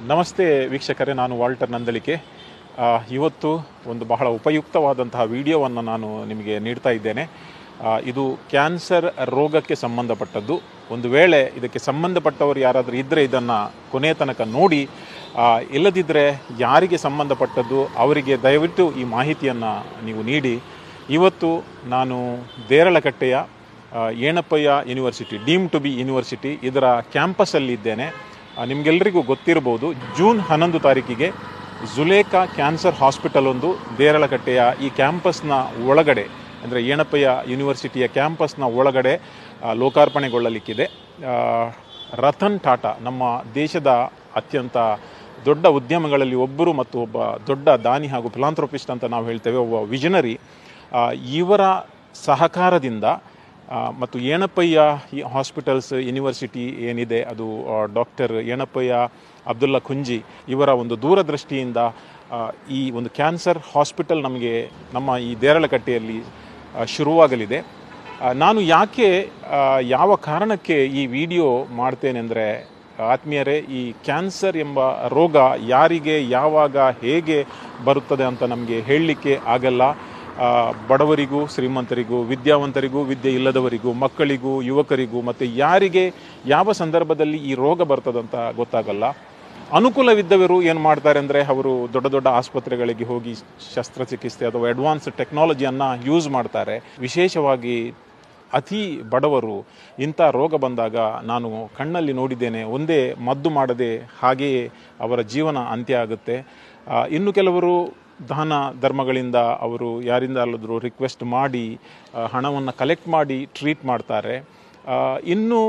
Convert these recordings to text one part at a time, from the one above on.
ನಮಸ್ತೆ ವೀಕ್ಷಕರೇ ನಾನು ವಾಲ್ಟರ್ ನಂದಲಿಕೆ. ಇವತ್ತು ಒಂದು ಬಹಳ ಉಪಯುಕ್ತವಾದಂತಹ ವಿಡಿಯೋವನ್ನು ನಾನು ನಿಮಗೆ ನೀಡ್ತಾ ಇದ್ದೇನೆ. ಇದು ಕ್ಯಾನ್ಸರ್ ರೋಗಕ್ಕೆ ಸಂಬಂಧಪಟ್ಟದ್ದು. ಒಂದು ವೇಳೆ ಇದಕ್ಕೆ ಸಂಬಂಧಪಟ್ಟವರು ಯಾರಾದರೂ ಇದ್ದರೆ ಇದನ್ನು ಕೊನೆಯ ತನಕ ನೋಡಿ ಇಲ್ಲದಿದ್ದರೆ ಯಾರಿಗೆ ಸಂಬಂಧಪಟ್ಟದ್ದು ಅವರಿಗೆ ದಯವಿಟ್ಟು ಈ ಮಾಹಿತಿಯನ್ನು ನೀವು ನೀಡಿ. ಇವತ್ತು ನಾನು ದೇರಳಕಟ್ಟೆಯ Yenepoya university deem to be university ಇದರ ಕ್ಯಾಂಪಸ್ಸಲ್ಲಿ ಇದ್ದೇನೆ ಆ, ನಿಮಗೆಲ್ಲರಿಗೂ ಗೊತ್ತಿರಬಹುದು ಜೂನ್ ಹನ್ನೊಂದು ತಾರೀಕಿಗೆ ಜುಲೇಖಾ ಕ್ಯಾನ್ಸರ್ ಹಾಸ್ಪಿಟಲ್ ಒಂದು ದೇರಳಕಟ್ಟೆಯ ಈ ಕ್ಯಾಂಪಸ್ನ ಒಳಗಡೆ, ಅಂದರೆ ಏಣಪ್ಪಯ್ಯ ಯೂನಿವರ್ಸಿಟಿಯ ಕ್ಯಾಂಪಸ್ನ ಒಳಗಡೆ ಲೋಕಾರ್ಪಣೆಗೊಳ್ಳಲಿಕ್ಕಿದೆ. ರತನ್ ಟಾಟಾ, ನಮ್ಮ ದೇಶದ ಅತ್ಯಂತ ದೊಡ್ಡ ಉದ್ಯಮಗಳಲ್ಲಿ ಒಬ್ಬರು ಮತ್ತು ಒಬ್ಬ ದೊಡ್ಡ ದಾನಿ ಹಾಗೂ ಫಿಲಾಂಥ್ರೋಪಿಸ್ಟ್ ಅಂತ ನಾವು ಹೇಳ್ತೇವೆ, ಒಬ್ಬ ವಿಜನರಿ ಇವರ ಸಹಕಾರದಿಂದ ಮತ್ತು ಏನಪ್ಪಯ್ಯ ಈ ಹಾಸ್ಪಿಟಲ್ಸ್ ಯೂನಿವರ್ಸಿಟಿ ಏನಿದೆ, ಅದು ಡಾಕ್ಟರ್ ಏಣಪ್ಪಯ್ಯ ಅಬ್ದುಲ್ಲಾ ಖುಂಜಿ ಇವರ ಒಂದು ದೂರದೃಷ್ಟಿಯಿಂದ ಈ ಒಂದು ಕ್ಯಾನ್ಸರ್ ಹಾಸ್ಪಿಟಲ್ ನಮಗೆ, ನಮ್ಮ ಈ ದೇರಳಕಟ್ಟೆಯಲ್ಲಿ ಶುರುವಾಗಲಿದೆ. ನಾನು ಯಾಕೆ ಯಾವ ಕಾರಣಕ್ಕೆ ಈ ವಿಡಿಯೋ ಮಾಡ್ತೇನೆಂದರೆ, ಆತ್ಮೀಯರೇ, ಈ ಕ್ಯಾನ್ಸರ್ ಎಂಬ ರೋಗ ಯಾರಿಗೆ, ಯಾವಾಗ, ಹೇಗೆ ಬರುತ್ತದೆ ಅಂತ ನಮಗೆ ಹೇಳಲಿಕ್ಕೆ ಆಗಲ್ಲ. ಬಡವರಿಗೂ, ಶ್ರೀಮಂತರಿಗೂ, ವಿದ್ಯಾವಂತರಿಗೂ, ವಿದ್ಯೆ ಇಲ್ಲದವರಿಗೂ, ಮಕ್ಕಳಿಗೂ, ಯುವಕರಿಗೂ ಮತ್ತು ಯಾರಿಗೆ ಯಾವ ಸಂದರ್ಭದಲ್ಲಿ ಈ ರೋಗ ಬರ್ತದಂತ ಗೊತ್ತಾಗಲ್ಲ. ಅನುಕೂಲವಿದ್ದವರು ಏನು ಮಾಡ್ತಾರೆ ಅಂದರೆ ಅವರು ದೊಡ್ಡ ದೊಡ್ಡ ಆಸ್ಪತ್ರೆಗಳಿಗೆ ಹೋಗಿ ಶಸ್ತ್ರಚಿಕಿತ್ಸೆ ಅಥವಾ ಅಡ್ವಾನ್ಸ್ ಟೆಕ್ನಾಲಜಿಯನ್ನು ಯೂಸ್ ಮಾಡ್ತಾರೆ. ವಿಶೇಷವಾಗಿ ಅತಿ ಬಡವರು ಇಂಥ ರೋಗ ಬಂದಾಗ ನಾನು ಕಣ್ಣಲ್ಲಿ ನೋಡಿದ್ದೇನೆ, ಒಂದೇ ಮದ್ದು ಮಾಡದೆ ಹಾಗೆಯೇ ಅವರ ಜೀವನ ಅಂತ್ಯ ಆಗುತ್ತೆ. ಇನ್ನು ಕೆಲವರು ದಾನ ಧರ್ಮಗಳಿಂದ ಅವರು ಯಾರಿಂದ ಅಲ್ಲದರೂ ರಿಕ್ವೆಸ್ಟ್ ಮಾಡಿ ಹಣವನ್ನು ಕಲೆಕ್ಟ್ ಮಾಡಿ ಟ್ರೀಟ್ ಮಾಡ್ತಾರೆ. ಇನ್ನು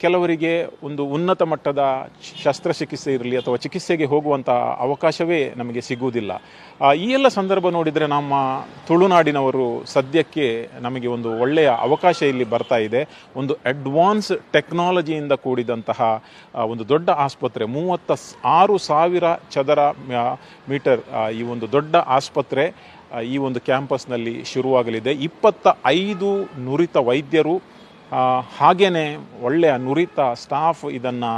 ಕೆಲವರಿಗೆ ಒಂದು ಉನ್ನತ ಮಟ್ಟದ ಶಸ್ತ್ರಚಿಕಿತ್ಸೆ ಇರಲಿ ಅಥವಾ ಚಿಕಿತ್ಸೆಗೆ ಹೋಗುವಂಥ ಅವಕಾಶವೇ ನಮಗೆ ಸಿಗುವುದಿಲ್ಲ. ಈ ಎಲ್ಲ ಸಂದರ್ಭ ನೋಡಿದರೆ ನಮ್ಮ ತುಳುನಾಡಿನವರು ಸದ್ಯಕ್ಕೆ ನಮಗೆ ಒಂದು ಒಳ್ಳೆಯ ಅವಕಾಶ ಇಲ್ಲಿ ಬರ್ತಾ ಇದೆ. ಒಂದು ಅಡ್ವಾನ್ಸ್ ಟೆಕ್ನಾಲಜಿಯಿಂದ ಕೂಡಿದಂತಹ ಒಂದು ದೊಡ್ಡ ಆಸ್ಪತ್ರೆ, ಮೂವತ್ತ ಆರು ಸಾವಿರ ಚದರ ಮೀಟರ್ ಈ ಒಂದು ದೊಡ್ಡ ಆಸ್ಪತ್ರೆ ಈ ಒಂದು ಕ್ಯಾಂಪಸ್ನಲ್ಲಿ ಶುರುವಾಗಲಿದೆ. ಇಪ್ಪತ್ತ ಐದು ನುರಿತ ವೈದ್ಯರು ಆ, ಹಾಗೇನೆ ಒಳ್ಳೆಯ ನುರಿತ ಸ್ಟಾಫ್ ಇದನ್ನು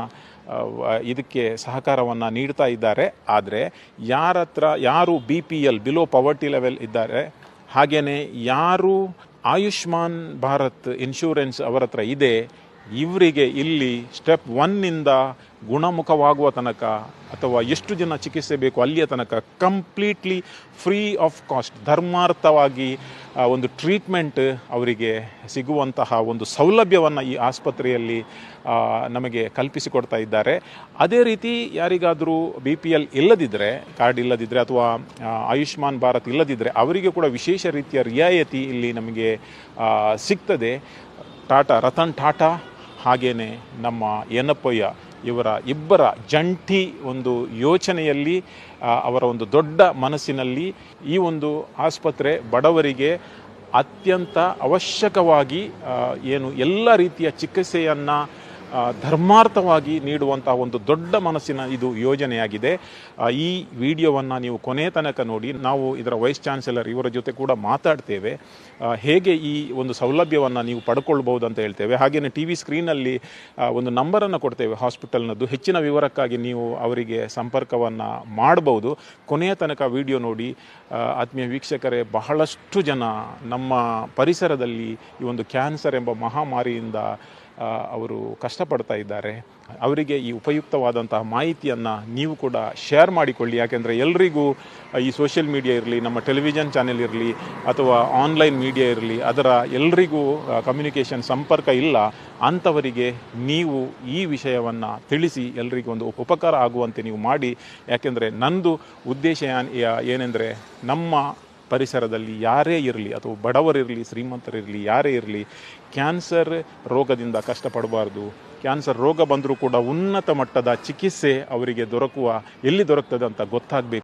ಇದಕ್ಕೆ ಸಹಕಾರವನ್ನು ನೀಡ್ತಾ ಇದ್ದಾರೆ. ಆದರೆ ಯಾರ ಹತ್ರ ಯಾರು B P L below poverty level ಇದ್ದಾರೆ ಹಾಗೆಯೇ ಯಾರು ಆಯುಷ್ಮಾನ್ ಭಾರತ್ ಇನ್ಶೂರೆನ್ಸ್ ಅವರ ಹತ್ರ ಇದೆ ಇವರಿಗೆ ಇಲ್ಲಿ ಸ್ಟೆಪ್ ಒನ್ನಿಂದ ಗುಣಮುಖವಾಗುವ ತನಕ ಅಥವಾ ಎಷ್ಟು ಜನ ಚಿಕಿತ್ಸೆ ಬೇಕು ಅಲ್ಲಿಯ ತನಕ ಕಂಪ್ಲೀಟ್ಲಿ ಫ್ರೀ ಆಫ್ ಕಾಸ್ಟ್ ಧರ್ಮಾರ್ಥವಾಗಿ ಒಂದು ಟ್ರೀಟ್ಮೆಂಟ್ ಅವರಿಗೆ ಸಿಗುವಂತಹ ಒಂದು ಸೌಲಭ್ಯವನ್ನು ಈ ಆಸ್ಪತ್ರೆಯಲ್ಲಿ ನಮಗೆ ಕಲ್ಪಿಸಿಕೊಡ್ತಾ ಇದ್ದಾರೆ. ಅದೇ ರೀತಿ ಯಾರಿಗಾದರೂ ಬಿ ಪಿ ಎಲ್ ಇಲ್ಲದಿದ್ದರೆ ಕಾರ್ಡ್ ಇಲ್ಲದಿದ್ದರೆ ಅಥವಾ ಆಯುಷ್ಮಾನ್ ಭಾರತ್ ಇಲ್ಲದಿದ್ದರೆ ಅವರಿಗೆ ಕೂಡ ವಿಶೇಷ ರೀತಿಯ ರಿಯಾಯಿತಿ ಇಲ್ಲಿ ನಮಗೆ ಸಿಗ್ತದೆ. ಟಾಟಾ, ರತನ್ ಟಾಟಾ ಹಾಗೇನೆ ನಮ್ಮ ಏನಪ್ಪಯ್ಯ ಇವರ ಇಬ್ಬರ ಜಂಟಿ ಒಂದು ಯೋಚನೆಯಲ್ಲಿ ಅವರ ಒಂದು ದೊಡ್ಡ ಮನಸ್ಸಿನಲ್ಲಿ ಈ ಒಂದು ಆಸ್ಪತ್ರೆ ಬಡವರಿಗೆ ಅತ್ಯಂತ ಅವಶ್ಯಕವಾಗಿ ಏನು ಎಲ್ಲ ರೀತಿಯ ಚಿಕಿತ್ಸೆಯನ್ನು ಧರ್ಮಾರ್ಥವಾಗಿ ನೀಡುವಂತಹ ಒಂದು ದೊಡ್ಡ ಮನಸ್ಸಿನ ಇದು ಯೋಜನೆಯಾಗಿದೆ. ಈ ವಿಡಿಯೋವನ್ನು ನೀವು ಕೊನೆ ತನಕ ನೋಡಿ, ನಾವು ಇದರ ವೈಸ್ ಚಾನ್ಸಲರ್ ಇವರ ಜೊತೆ ಕೂಡ ಮಾತಾಡ್ತೇವೆ. ಹೇಗೆ ಈ ಒಂದು ಸೌಲಭ್ಯವನ್ನು ನೀವು ಪಡ್ಕೊಳ್ಬೋದು ಅಂತ ಹೇಳ್ತೇವೆ. ಹಾಗೆಯೇ ಟಿ ವಿ ಸ್ಕ್ರೀನಲ್ಲಿ ಒಂದು ನಂಬರನ್ನು ಕೊಡ್ತೇವೆ ಹಾಸ್ಪಿಟಲ್ನದ್ದು. ಹೆಚ್ಚಿನ ವಿವರಕ್ಕಾಗಿ ನೀವು ಅವರಿಗೆ ಸಂಪರ್ಕವನ್ನು ಮಾಡಬಹುದು ಕೊನೆಯ ತನಕ ವಿಡಿಯೋ ನೋಡಿ ಆತ್ಮೀಯ ವೀಕ್ಷಕರೇ, ಬಹಳಷ್ಟು ಜನ ನಮ್ಮ ಪರಿಸರದಲ್ಲಿ ಈ ಒಂದು ಕ್ಯಾನ್ಸರ್ ಎಂಬ ಮಹಾಮಾರಿಯಿಂದ ಅವರು ಕಷ್ಟಪಡ್ತಾ ಇದ್ದಾರೆ. ಅವರಿಗೆ ಈ ಉಪಯುಕ್ತವಾದಂತಹ ಮಾಹಿತಿಯನ್ನು ನೀವು ಕೂಡ ಶೇರ್ ಮಾಡಿಕೊಳ್ಳಿ. ಯಾಕೆಂದರೆ ಎಲ್ರಿಗೂ ಈ ಸೋಷಿಯಲ್ ಮೀಡಿಯಾ ಇರಲಿ, ನಮ್ಮ ಟೆಲಿವಿಷನ್ ಚಾನೆಲ್ ಇರಲಿ, ಅಥವಾ ಆನ್ಲೈನ್ ಮೀಡಿಯಾ ಇರಲಿ, ಅದರ ಎಲ್ರಿಗೂ ಕಮ್ಯುನಿಕೇಷನ್ ಸಂಪರ್ಕ ಇಲ್ಲ. ಅಂಥವರಿಗೆ ನೀವು ಈ ವಿಷಯವನ್ನು ತಿಳಿಸಿ, ಎಲ್ರಿಗೂ ಒಂದು ಉಪಕಾರ ಆಗುವಂತೆ ನೀವು ಮಾಡಿ. ಯಾಕೆಂದರೆ ನಂದು ಉದ್ದೇಶ ಏನ್- ಏನೆಂದರೆ ನಮ್ಮ ಪರಿಸರದಲ್ಲಿ ಯಾರೇ ಇರಲಿ ಅಥವಾ ಬಡವರಿರಲಿ ಶ್ರೀಮಂತರಿರಲಿ ಯಾರೇ ಇರಲಿ, ಕ್ಯಾನ್ಸರ್ ರೋಗದಿಂದ ಕಷ್ಟಪಡಬಾರ್ದು. ಕ್ಯಾನ್ಸರ್ ರೋಗ ಬಂದರೂ ಕೂಡ ಉನ್ನತ ಮಟ್ಟದ ಚಿಕಿತ್ಸೆ ಅವರಿಗೆ ದೊರಕುವ, ಎಲ್ಲಿ ದೊರಕ್ತದೆ ಅಂತ ಗೊತ್ತಾಗಬೇಕು.